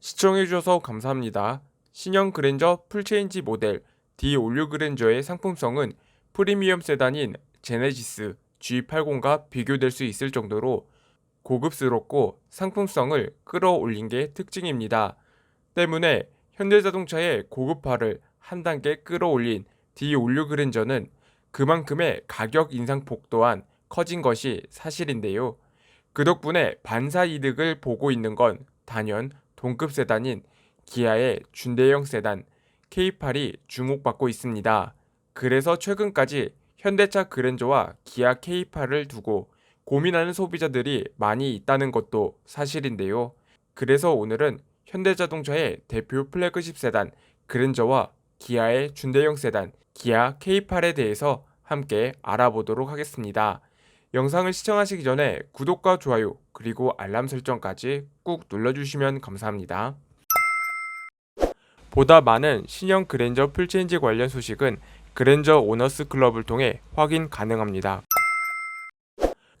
시청해주셔서 감사합니다. 신형 그랜저 풀체인지 모델 D 올류 그랜저의 상품성은 프리미엄 세단인 제네시스 G80과 비교될 수 있을 정도로 고급스럽고 상품성을 끌어올린 게 특징입니다. 때문에 현대자동차의 고급화를 한 단계 끌어올린 D 올류 그랜저는 그만큼의 가격 인상폭 또한 커진 것이 사실인데요. 그 덕분에 반사 이득을 보고 있는 건 단연 동급 세단인 기아의 준대형 세단 K8이 주목받고 있습니다. 그래서 최근까지 현대차 그랜저와 기아 K8을 두고 고민하는 소비자들이 많이 있다는 것도 사실인데요. 그래서 오늘은 현대자동차의 대표 플래그십 세단 그랜저와 기아의 준대형 세단 기아 K8에 대해서 함께 알아보도록 하겠습니다. 영상을 시청하시기 전에 구독과 좋아요 그리고 알람 설정까지 꾹 눌러주시면 감사합니다. 보다 많은 신형 그랜저 풀체인지 관련 소식은 그랜저 오너스 클럽을 통해 확인 가능합니다.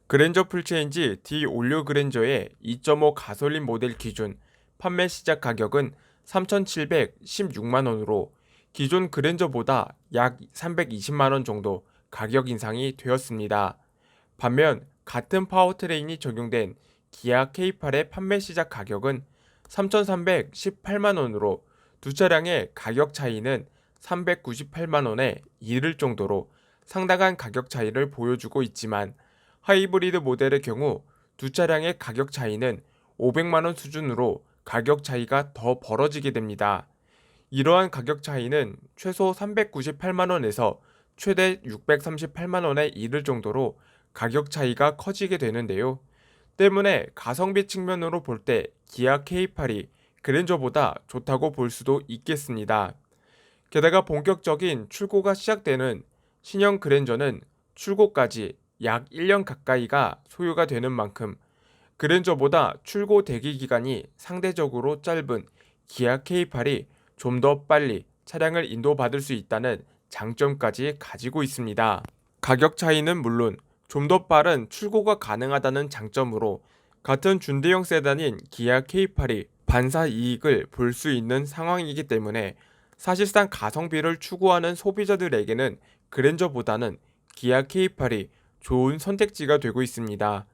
그랜저 풀체인지 D 올류 그랜저의 2.5 가솔린 모델 기준 판매 시작 가격은 3,716만 원으로 기존 그랜저보다 약 320만 원 정도 가격 인상이 되었습니다. 반면 같은 파워트레인이 적용된 기아 K8의 판매 시작 가격은 3,318만 원으로 두 차량의 가격 차이는 398만 원에 이를 정도로 상당한 가격 차이를 보여주고 있지만 하이브리드 모델의 경우 두 차량의 가격 차이는 500만 원 수준으로 가격 차이가 더 벌어지게 됩니다. 이러한 가격 차이는 최소 398만 원에서 최대 638만 원에 이를 정도로 가격 차이가 커지게 되는데요. 때문에 가성비 측면으로 볼 때 기아 K8이 그랜저보다 좋다고 볼 수도 있겠습니다. 게다가 본격적인 출고가 시작되는 신형 그랜저는 출고까지 약 1년 가까이가 소요가 되는 만큼 그랜저보다 출고 대기 기간이 상대적으로 짧은 기아 K8이 좀 더 빨리 차량을 인도받을 수 있다는 장점까지 가지고 있습니다. 가격 차이는 물론 좀 더 빠른 출고가 가능하다는 장점으로 같은 준대형 세단인 기아 K8이 반사 이익을 볼 수 있는 상황이기 때문에 사실상 가성비를 추구하는 소비자들에게는 그랜저보다는 기아 K8이 좋은 선택지가 되고 있습니다.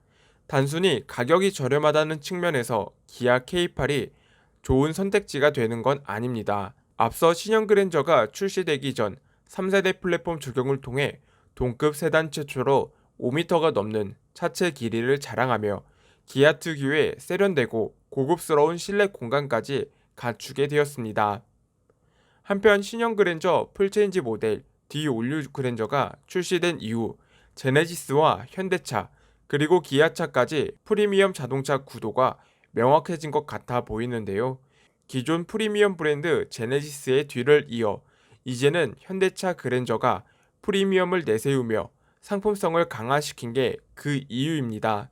단순히 가격이 저렴하다는 측면에서 기아 K8이 좋은 선택지가 되는 건 아닙니다. 앞서 신형 그랜저가 출시되기 전 3세대 플랫폼 적용을 통해 동급 세단 최초로 5m가 넘는 차체 길이를 자랑하며 기아 특유의 세련되고 고급스러운 실내 공간까지 갖추게 되었습니다. 한편 신형 그랜저 풀체인지 모델 D 올류 그랜저가 출시된 이후 제네시스와 현대차 그리고 기아차까지 프리미엄 자동차 구도가 명확해진 것 같아 보이는데요. 기존 프리미엄 브랜드 제네시스의 뒤를 이어 이제는 현대차 그랜저가 프리미엄을 내세우며 상품성을 강화시킨 게 그 이유입니다.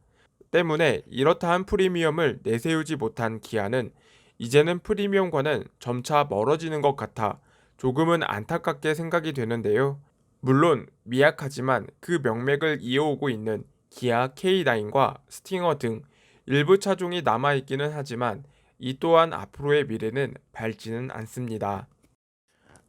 때문에 이렇다 한 프리미엄을 내세우지 못한 기아는 이제는 프리미엄과는 점차 멀어지는 것 같아 조금은 안타깝게 생각이 되는데요. 물론 미약하지만 그 명맥을 이어오고 있는 기아 K9과 스팅어 등 일부 차종이 남아있기는 하지만 이 또한 앞으로의 미래는 밝지는 않습니다.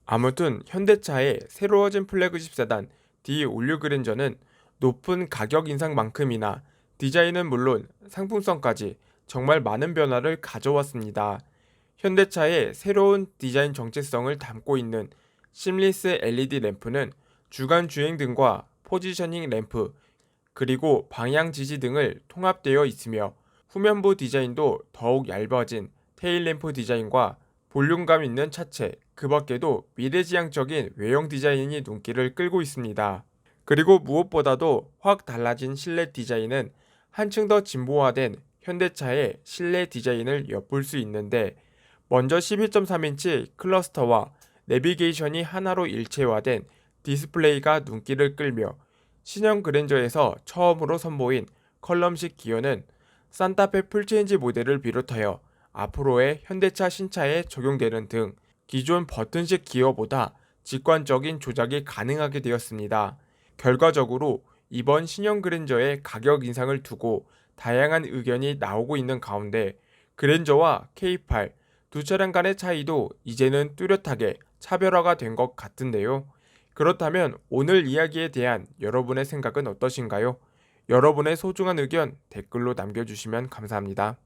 아무튼 현대차의 새로워진 플래그십 세단 D 올류 그랜저는 높은 가격 인상만큼이나 디자인은 물론 상품성까지 정말 많은 변화를 가져왔습니다. 현대차의 새로운 디자인 정체성을 담고 있는 심리스 LED 램프는 주간 주행 등과 포지셔닝 램프 그리고 방향 지지 등을 통합되어 있으며 후면부 디자인도 더욱 얇아진 테일 램프 디자인과 볼륨감 있는 차체, 그 밖에도 미래지향적인 외형 디자인이 눈길을 끌고 있습니다. 그리고 무엇보다도 확 달라진 실내 디자인은 한층 더 진보화된 현대차의 실내 디자인을 엿볼 수 있는데 먼저 12.3인치 클러스터와 내비게이션이 하나로 일체화된 디스플레이가 눈길을 끌며 신형 그랜저에서 처음으로 선보인 컬럼식 기어는 산타페 풀체인지 모델을 비롯하여 앞으로의 현대차 신차에 적용되는 등 기존 버튼식 기어보다 직관적인 조작이 가능하게 되었습니다. 결과적으로 이번 신형 그랜저의 가격 인상을 두고 다양한 의견이 나오고 있는 가운데 그랜저와 K8 두 차량 간의 차이도 이제는 뚜렷하게 차별화가 된 것 같은데요. 그렇다면 오늘 이야기에 대한 여러분의 생각은 어떠신가요? 여러분의 소중한 의견 댓글로 남겨주시면 감사합니다.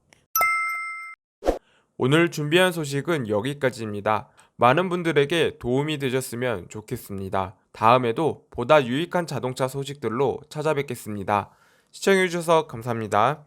오늘 준비한 소식은 여기까지입니다. 많은 분들에게 도움이 되셨으면 좋겠습니다. 다음에도 보다 유익한 자동차 소식들로 찾아뵙겠습니다. 시청해주셔서 감사합니다.